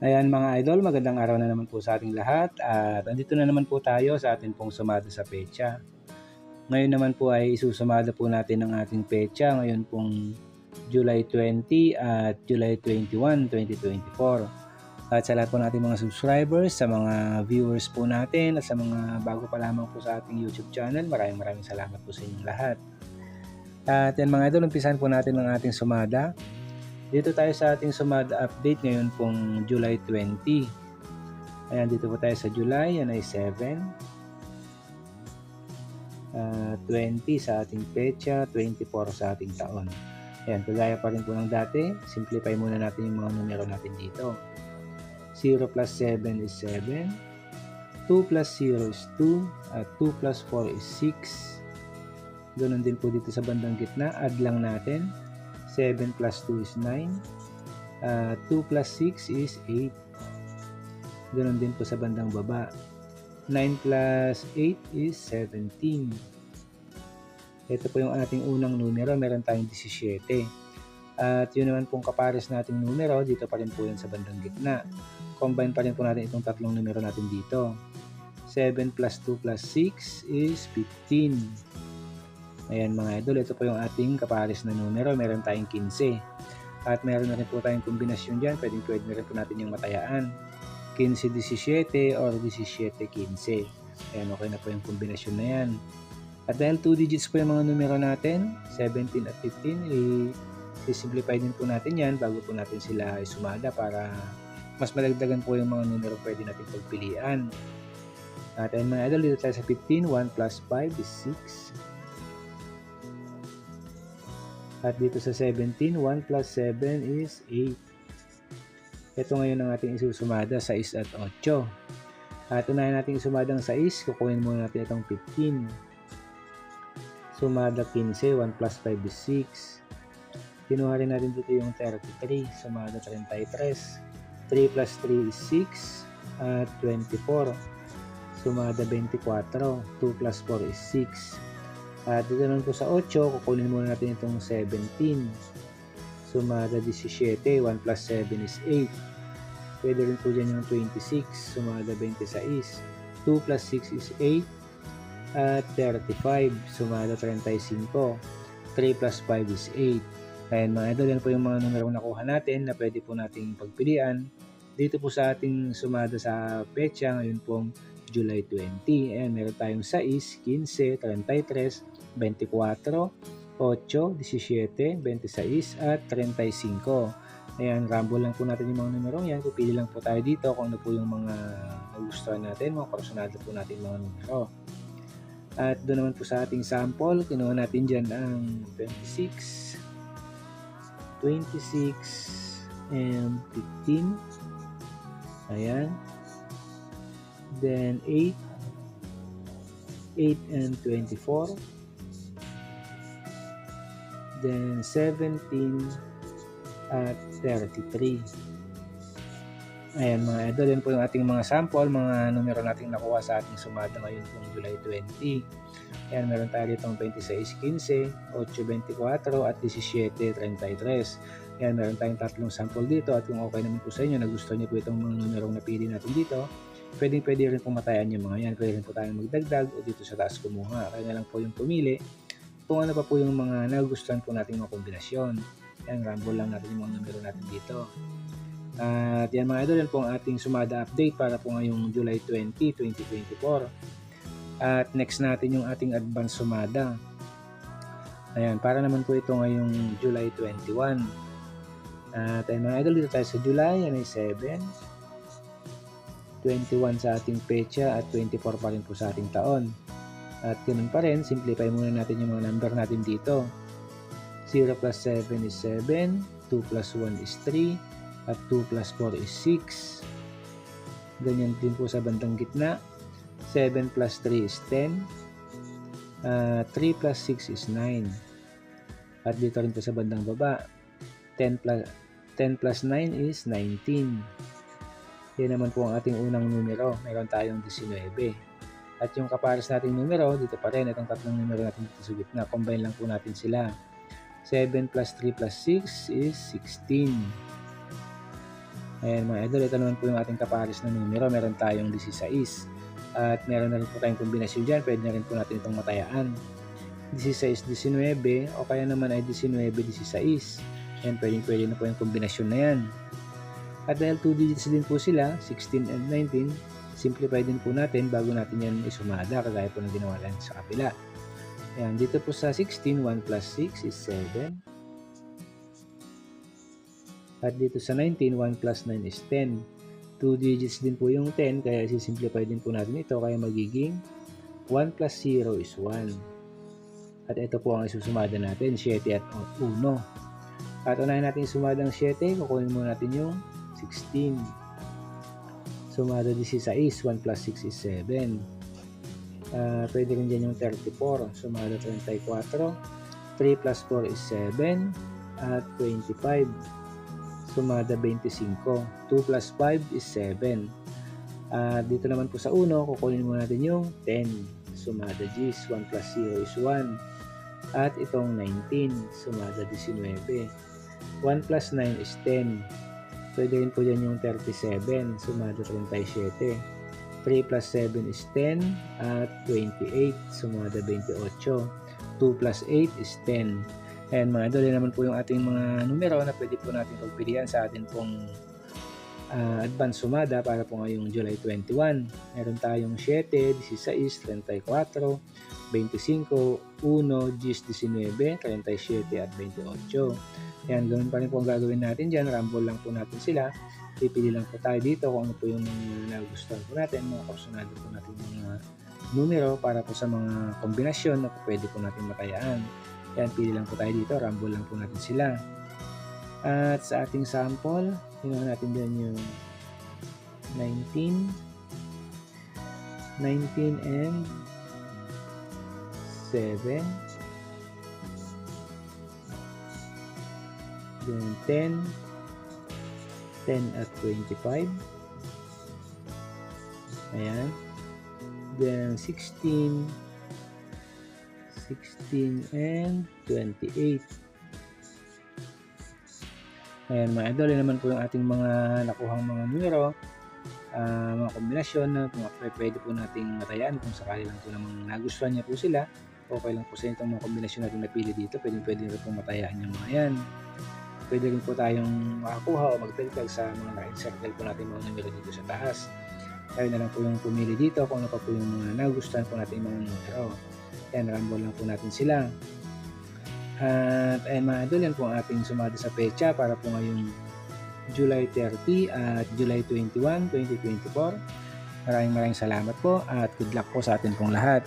Ayan mga idol, magandang araw na naman po sa ating lahat at andito na naman po tayo sa ating pong sumada sa pecha. Ngayon naman po ay isusumada po natin ang ating pecha ngayon pong July 20 at July 21, 2024. At sa lahat po nating mga subscribers, sa mga viewers po natin at sa mga bago pa lamang po sa ating YouTube channel, maraming maraming salamat po sa inyong lahat. At yan mga idol, umpisan po natin ang ating sumada. Dito tayo sa ating sumad update ngayon pong July 20. Ayan, dito po tayo sa July. Yan ay 7. Uh, 20 sa ating pecha, 24 sa ating taon. Ayan, kagaya pa rin po ng dati. Simplify muna natin yung mga numero natin dito. 0 plus 7 is 7. 2 plus 0 is 2. At 2 plus 4 is 6. Ganun din po dito sa bandang gitna. Add lang natin. 7 plus 2 is 9. Uh, 2 plus 6 is 8. Ganon din po sa bandang baba. 9 plus 8 is 17. Ito po yung ating unang numero. Meron tayong 17. At yun naman pong kapares nating numero. Dito pa rin po yan sa bandang gitna. Combine pa rin po natin itong tatlong numero natin dito. 7 plus 2 plus 6 is 15. Ayan mga idol, ito po yung ating kapares na numero. Meron tayong 15. At meron na rin po tayong kombinasyon dyan. Pwedeng pwede na rin po natin yung matayaan. 15-17 or 17-15. Ayan, okay na po yung kombinasyon na yan. At dahil 2 digits po yung mga numero natin, 17 at 15, i-simplify din po natin yan bago po natin sila isumada para mas malagdagan po yung mga numero pwede natin pagpilian. At ayun mga idol, dito tayo sa 15, 1 plus 5 is 6. At dito sa 17, 1 plus 7 is 8. Ito ngayon ang ating isusumada, 6 at 8. At unahin natin isumada ang 6, kukunin muna natin itong 15. Sumada 15, 1 plus 5 is 6. Kinuha rin natin dito yung 33, sumada 33. 3 plus 3 is 6 at 24. Sumada 24, 2 plus 4 is 6. At dito naman po sa 8, kukunin muna natin itong 17. Sumada 17, 1 plus 7 is 8. Pwede rin po dyan yung 26, sumada 26. 2 plus 6 is 8. At 35, sumada 35. 3 plus 5 is 8. Ayan mga idol, yan po yung mga numero nakuha natin na pwede po nating pagpilian. Dito po sa ating sumada sa pecha, ngayon pong July 20. Ayan, meron tayong 6, 15, 33, 24, 8, 17, 26 at 35. Ayan, rumble lang po natin yung mga numero yan. Pupili lang po tayo dito kung ano po yung mga nagustuhan natin, mga personado po natin mga numero. At doon naman po sa ating sample, kinuha natin dyan ang 26, 26, and 15. Ayan. Then 8, 8 and 24 then 17 at 33. Ayan mga idol, yan po yung ating mga sample, mga numero nating nakuha sa ating sumada ngayon pong July 20. Ayan, meron tayo ditong 26.15, 8.24 at 17.33. Ayan, meron tayong tatlong sample dito at kung okay naman po sa inyo, nagustuhan niyo po itong mga numerong napili natin dito, pwedeng pwede rin pong matayan yung mga yan. Pwede rin po tayong magdagdag o dito sa taas kumuha. Kaya na lang po yung pumili kung ano pa po yung mga nagustuhan po nating mga kombinasyon. Yan, rumble lang natin yung mga numero natin dito. At yan mga idol, yan po ang ating sumada update para po ngayong July 20, 2024. At next natin yung ating advance sumada. Ayan, para naman po ito ngayong July 21. At ayun mga idol, dito tayo sa July, yan ay 7. 21 sa ating pecha at 24 pa rin po sa ating taon. At ganun pa rin, simplify muna natin yung mga number natin dito. 0 plus 7 is 7, 2 plus 1 is 3, at 2 plus 4 is 6. Ganyan din po sa bandang gitna. 7 plus 3 is 10. Uh, 3 plus 6 is 9. At dito rin po sa bandang baba. 10 plus, 10 plus 9 is 19. Yan naman po ang ating unang numero. Meron tayong 19. At yung kapares nating numero, dito pa rin, itong tatlong numero natin dito sa gitna. Combine lang po natin sila. 7 plus 3 plus 6 is 16. Ayan mga idol, ito naman po yung ating kapares na numero. Meron tayong 16. At meron na rin po tayong kombinasyon dyan. Pwede na rin po natin itong matayaan. 16-19 o kaya naman ay 19-16. Ayan, pwede, pwede na po yung kombinasyon na yan. At dahil 2 digits din po sila, 16 and 19, simplify din po natin bago natin yan isumada kagaya po ng ginawa lang sa kapila. Ayan, dito po sa 16, 1 plus 6 is 7. At dito sa 19, 1 plus 9 is 10. 2 digits din po yung 10, kaya sisimplify din po natin ito, kaya magiging 1 plus 0 is 1. At ito po ang isusumada natin, 7 at 1. At unahin natin sumada ng 7, kukunin muna natin yung 16. Sumada 16, 1 plus 6 is 7. Uh, pwede rin dyan yung 34. Sumada 34. 3 plus 4 is 7. At 25. Sumada 25. 2 plus 5 is 7. Uh, dito naman po sa 1, kukunin muna natin yung 10. Sumada G's. 1 plus 0 is 1. At itong 19. Sumada 19. 1 plus 9 is 10. Pwede rin po dyan yung 37. Sumada 37. 3 plus 7 is 10 at 28 sumada 28 2 plus 8 is 10 and mga idol naman po yung ating mga numero na pwede po natin pagpilian sa atin pong uh, advance sumada para po ngayong July 21 meron tayong 7, 16, 34 25, 1, 19, 37 at 28 yan ganun pa rin po ang gagawin natin dyan. Rumble lang po natin sila. Pipili lang po tayo dito kung ano po yung nagustuhan po natin, mga personado po natin mga numero para po sa mga kombinasyon na po pwede po natin matayaan. Yan, pili lang po tayo dito, rumble lang po natin sila. At sa ating sample, ginawa natin din yung 19, 19 and 7, then 10, 10 at 25. Ayan. Then 16, 16 and 28. Ayan mga idol, naman po yung ating mga nakuhang mga numero, uh, mga kombinasyon na mga pwede po nating matayaan kung sakali lang po namang nagustuhan niya po sila. Okay lang po sa itong mga kombinasyon natin napili dito, pwede pwede rin po matayaan yung mga yan pwede rin po tayong makakuha o magdagdag sa mga na-encircle po natin mga numero dito sa taas. Tayo na lang po yung pumili dito kung ano pa po yung mga nagustuhan po natin mga numero. Yan, rumble lang po natin sila. At ayan mga idol, yan po ang ating sumada sa pecha para po ngayong July 30 at July 21, 2024. Maraming maraming salamat po at good luck po sa atin pong lahat.